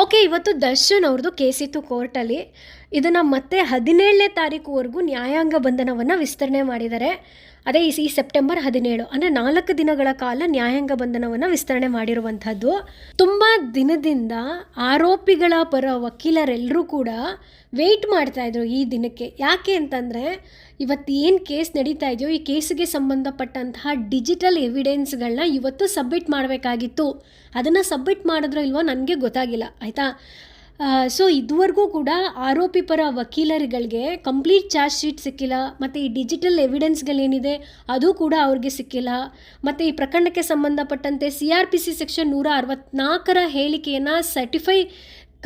Okay ಇವತ್ತು ದರ್ಶನ್ ಅವ್ರದ್ದು case ಇತ್ತು ಕೋರ್ಟಲ್ಲಿ ಇದನ್ನು ಮತ್ತೆ ಹದಿನೇಳನೇ ತಾರೀಕುವರೆಗೂ ನ್ಯಾಯಾಂಗ ಬಂಧನವನ್ನು ವಿಸ್ತರಣೆ ಮಾಡಿದ್ದಾರೆ. ಅದೇ ಈ ಸೆಪ್ಟೆಂಬರ್ ಹದಿನೇಳು, ಅಂದರೆ ನಾಲ್ಕು ದಿನಗಳ ಕಾಲ ನ್ಯಾಯಾಂಗ ಬಂಧನವನ್ನು ವಿಸ್ತರಣೆ ಮಾಡಿರುವಂಥದ್ದು. ತುಂಬ ದಿನದಿಂದ ಆರೋಪಿಗಳ ಪರ ವಕೀಲರೆಲ್ಲರೂ ಕೂಡ ವೆಯ್ಟ್ ಮಾಡ್ತಾಯಿದ್ರು ಈ ದಿನಕ್ಕೆ. ಯಾಕೆ ಅಂತಂದರೆ, ಇವತ್ತು ಏನು ಕೇಸ್ ನಡೀತಾ ಇದೆಯೋ, ಈ ಕೇಸಿಗೆ ಸಂಬಂಧಪಟ್ಟಂತಹ ಡಿಜಿಟಲ್ ಎವಿಡೆನ್ಸ್ಗಳನ್ನ ಇವತ್ತು ಸಬ್ಮಿಟ್ ಮಾಡಬೇಕಾಗಿತ್ತು. ಅದನ್ನು ಸಬ್ಮಿಟ್ ಮಾಡಿದ್ರೋ ಇಲ್ವೋ ನನಗೆ ಗೊತ್ತಾಗಿಲ್ಲ, ಆಯಿತಾ? ಸೊ ಇದುವರೆಗೂ ಕೂಡ ಆರೋಪಿ ಪರ ವಕೀಲರುಗಳಿಗೆ ಕಂಪ್ಲೀಟ್ ಚಾರ್ಜ್ ಶೀಟ್ ಸಿಕ್ಕಿಲ್ಲ, ಮತ್ತು ಈ ಡಿಜಿಟಲ್ ಎವಿಡೆನ್ಸ್ಗಳೇನಿದೆ ಅದು ಕೂಡ ಅವ್ರಿಗೆ ಸಿಕ್ಕಿಲ್ಲ, ಮತ್ತು ಈ ಪ್ರಕರಣಕ್ಕೆ ಸಂಬಂಧಪಟ್ಟಂತೆ C R P C section ನೂರ ಅರವತ್ತ್ನಾಲ್ಕರ ಹೇಳಿಕೆಯನ್ನು ಸರ್ಟಿಫೈ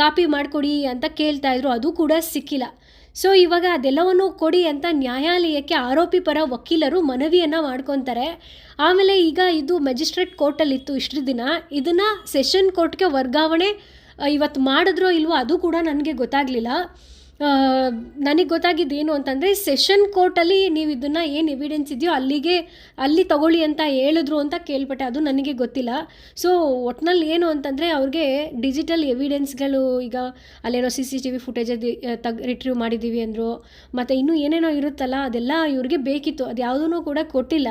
ಕಾಪಿ ಮಾಡಿಕೊಡಿ ಅಂತ ಕೇಳ್ತಾ ಇದ್ರು, ಅದು ಕೂಡ ಸಿಕ್ಕಿಲ್ಲ. ಸೊ ಇವಾಗ ಅದೆಲ್ಲವನ್ನು ಕೊಡಿ ಅಂತ ನ್ಯಾಯಾಲಯಕ್ಕೆ ಆರೋಪಿ ಪರ ವಕೀಲರು ಮನವಿಯನ್ನು ಮಾಡ್ಕೊತಾರೆ. ಆಮೇಲೆ ಈಗ ಇದು ಮೆಜಿಸ್ಟ್ರೇಟ್ ಕೋರ್ಟಲ್ಲಿತ್ತು ಇಷ್ಟು ದಿನ, ಇದನ್ನು ಸೆಷನ್ ಕೋರ್ಟ್ಗೆ ವರ್ಗಾವಣೆ ಇವತ್ತು ಮಾಡಿದ್ರೋ ಇಲ್ವೋ ಅದು ಕೂಡ ನನಗೆ ಗೊತ್ತಾಗಲಿಲ್ಲ. ನನಗೆ ಗೊತ್ತಾಗಿದ್ದೇನು ಅಂತಂದರೆ ಸೆಷನ್ ಕೋರ್ಟಲ್ಲಿ ನೀವು ಇದನ್ನು ಏನು ಎವಿಡೆನ್ಸ್ ಇದೆಯೋ ಅಲ್ಲಿಗೆ ಅಲ್ಲಿ ತಗೊಳ್ಳಿ ಅಂತ ಹೇಳಿದ್ರು ಅಂತ ಕೇಳ್ಪಟ್ಟೆ. ಅದು ನನಗೆ ಗೊತ್ತಿಲ್ಲ. ಸೊ ಒಟ್ನಲ್ಲಿ ಏನು ಅಂತಂದರೆ ಅವ್ರಿಗೆ ಡಿಜಿಟಲ್ ಎವಿಡೆನ್ಸ್ಗಳು ಈಗ ಅಲ್ಲೇನೋ C C T V footage ತಗ್ retrieve ಮಾಡಿದ್ದೀವಿ ಅಂದರು, ಮತ್ತು ಇನ್ನೂ ಏನೇನೋ ಇರುತ್ತಲ್ಲ, ಅದೆಲ್ಲ ಇವ್ರಿಗೆ ಬೇಕಿತ್ತು. ಅದು ಯಾವುದೂ ಕೂಡ ಕೊಟ್ಟಿಲ್ಲ.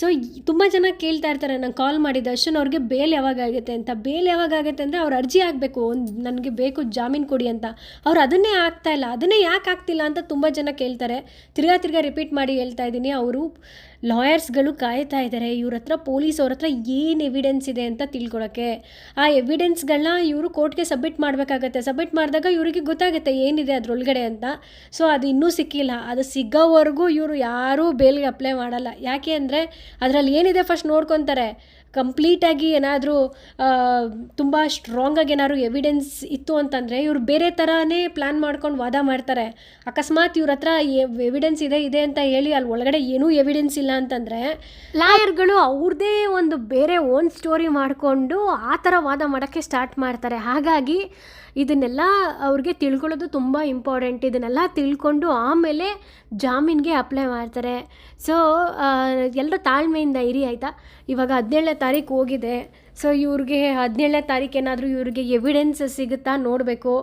ಸೊ ತುಂಬ ಜನ ಕೇಳ್ತಾ ಇರ್ತಾರೆ. ನಾನು ಕಾಲ್ ಮಾಡಿದ ಅಷ್ಟನ್ನು ಅವ್ರಿಗೆ ಬೇಲ್ ಯಾವಾಗ ಆಗುತ್ತೆ ಅಂತ. ಬೇಲ್ ಯಾವಾಗ ಆಗುತ್ತೆ ಅಂದರೆ ಅವ್ರು ಅರ್ಜಿ ಆಗಬೇಕು ಒಂದು, ನನಗೆ ಬೇಕು ಜಾಮೀನು ಕೊಡಿ ಅಂತ. ಅವ್ರು ಅದನ್ನೇ ಆಗ್ತಾ ಇಲ್ಲ. ಅದನ್ನೇ ಯಾಕೆ ಆಗ್ತಿಲ್ಲ ಅಂತ ತುಂಬ ಜನ ಕೇಳ್ತಾರೆ. ತಿರ್ಗಾ ತಿರ್ಗಾ ರಿಪೀಟ್ ಮಾಡಿ ಹೇಳ್ತಾ ಇದ್ದೀನಿ. ಅವರು ಲಾಯರ್ಸ್ಗಳು ಕಾಯ್ತಾ ಇದ್ದಾರೆ. ಇವ್ರ ಹತ್ರ ಪೊಲೀಸ್ ಅವ್ರ ಹತ್ರ ಏನು ಎವಿಡೆನ್ಸ್ ಇದೆ ಅಂತ ತಿಳ್ಕೊಳಕ್ಕೆ. ಆ ಎವಿಡೆನ್ಸ್ಗಳನ್ನ ಇವರು ಕೋರ್ಟ್ಗೆ ಸಬ್ಮಿಟ್ ಮಾಡಬೇಕಾಗತ್ತೆ. ಸಬ್ಮಿಟ್ ಮಾಡಿದಾಗ ಇವರಿಗೆ ಗೊತ್ತಾಗುತ್ತೆ ಏನಿದೆ ಅದರೊಳಗಡೆ ಅಂತ. ಸೊ ಅದು ಇನ್ನೂ ಸಿಕ್ಕಿಲ್ಲ. ಅದು ಸಿಗೋವರೆಗೂ ಇವರು ಯಾರೂ ಬೇಲ್ಗೆ ಅಪ್ಲೈ ಮಾಡಲ್ಲ. ಯಾಕೆ ಅಂದರೆ ಅದರಲ್ಲಿ ಏನಿದೆ ಫಸ್ಟ್ ನೋಡ್ಕೊತಾರೆ. ಕಂಪ್ಲೀಟಾಗಿ ಏನಾದರೂ ತುಂಬ ಸ್ಟ್ರಾಂಗಾಗಿ ಏನಾದ್ರು ಎವಿಡೆನ್ಸ್ ಇತ್ತು ಅಂತಂದರೆ ಇವರು ಬೇರೆ ಥರನೇ ಪ್ಲ್ಯಾನ್ ಮಾಡ್ಕೊಂಡು ವಾದ ಮಾಡ್ತಾರೆ. ಅಕಸ್ಮಾತ್ ಇವ್ರ ಹತ್ರ ಎವಿಡೆನ್ಸ್ ಇದೆ ಇದೆ ಅಂತ ಹೇಳಿ ಅಲ್ಲಿ ಒಳಗಡೆ ಏನೂ ಎವಿಡೆನ್ಸ್ ಇಲ್ಲ. ಅಂತಂದರೆ ಲಾಯರ್ಗಳು ಅವ್ರದ್ದೇ ಒಂದು ಬೇರೆ ಓನ್ ಸ್ಟೋರಿ ಮಾಡಿಕೊಂಡು ಆ ಥರ ವಾದ ಮಾಡೋಕ್ಕೆ ಸ್ಟಾರ್ಟ್ ಮಾಡ್ತಾರೆ. ಹಾಗಾಗಿ ಇದನ್ನೆಲ್ಲ ಅವ್ರಿಗೆ ತಿಳ್ಕೊಳ್ಳೋದು ತುಂಬ ಇಂಪಾರ್ಟೆಂಟ್ ಇದನ್ನೆಲ್ಲ ತಿಳ್ಕೊಂಡು ಆಮೇಲೆ ಜಾಮೀನಿಗೆ ಅಪ್ಲೈ ಮಾಡ್ತಾರೆ. ಸೊ ಎಲ್ಲರೂ ತಾಳ್ಮೆಯಿಂದ ಇರಿ ಆಯಿತಾ? ಇವಾಗ ಹದಿನೇಳನೇ ತಾರೀಕು ಹೋಗಿದೆ. ಸೊ ಇವ್ರಿಗೆ ಹದಿನೇಳನೇ ತಾರೀಕು ಏನಾದರೂ ಇವ್ರಿಗೆ ಎವಿಡೆನ್ಸ್ ಸಿಗುತ್ತಾ ನೋಡಬೇಕು.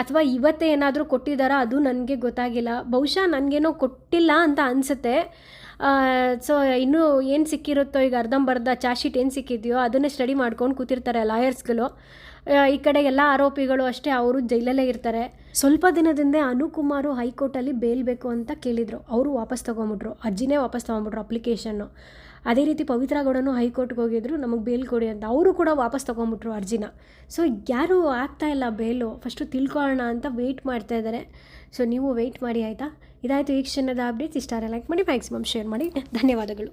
ಅಥವಾ ಇವತ್ತೇ ಏನಾದರೂ ಕೊಟ್ಟಿದ್ದಾರಾ? ಅದು ನನಗೆ ಗೊತ್ತಾಗಿಲ್ಲ. ಬಹುಶಃ ನನಗೇನೋ ಕೊಟ್ಟಿಲ್ಲ ಅಂತ ಅನಿಸುತ್ತೆ. ಸೊ ಇನ್ನೂ ಏನು ಸಿಕ್ಕಿರುತ್ತೋ ಈಗ ಅರ್ಧಂಬರ್ಧ ಚಾರ್ಜ್ ಶೀಟ್ ಏನು ಸಿಕ್ಕಿದೆಯೋ ಅದನ್ನೇ ಸ್ಟಡಿ ಮಾಡ್ಕೊಂಡು ಕೂತಿರ್ತಾರೆ ಲಾಯರ್ಸ್ಗಳು ಈ ಕಡೆ ಎಲ್ಲ ಆರೋಪಿಗಳು ಅಷ್ಟೇ, ಅವರು ಜೈಲಲ್ಲೇ ಇರ್ತಾರೆ. ಸ್ವಲ್ಪ ದಿನದಿಂದ ಅನುಕುಮಾರು ಹೈಕೋರ್ಟಲ್ಲಿ ಬೇಲ್ ಬೇಕು ಅಂತ ಕೇಳಿದರು. ಅವರು ವಾಪಸ್ ತೊಗೊಂಬಿಟ್ರು. ಅರ್ಜಿನೇ ವಾಪಸ್ ತೊಗೊಂಬಿಟ್ರು ಅಪ್ಲಿಕೇಶನ್ನು ಅದೇ ರೀತಿ ಪವಿತ್ರ ಗೌಡನು ಹೈಕೋರ್ಟ್ಗೆ ಹೋಗಿದ್ರು. ನಮಗೆ ಬೇಲ್ ಕೊಡಿ ಅಂತ. ಅವರು ಕೂಡ ವಾಪಸ್ ತೊಗೊಂಬಿಟ್ರು ಅರ್ಜಿನ. ಸೊ ಯಾರು ಆಗ್ತಾ ಇಲ್ಲ ಬೇಲು? ಫಸ್ಟು ತಿಳ್ಕೊಳ್ಳೋಣ ಅಂತ ವೆಯ್ಟ್ ಮಾಡ್ತಾ ಇದ್ದಾರೆ. ಸೊ ನೀವು ವೆಯ್ಟ್ ಮಾಡಿ ಆಯಿತಾ? ಇದಾಯಿತು ಈ ಕ್ಷಣದ ಅಪ್ಡೇಟ್ಸ್ ಇಷ್ಟ ಲೈಕ್ ಮಾಡಿ ಮ್ಯಾಕ್ಸಿಮಮ್ ಶೇರ್ ಮಾಡಿ. ಧನ್ಯವಾದಗಳು.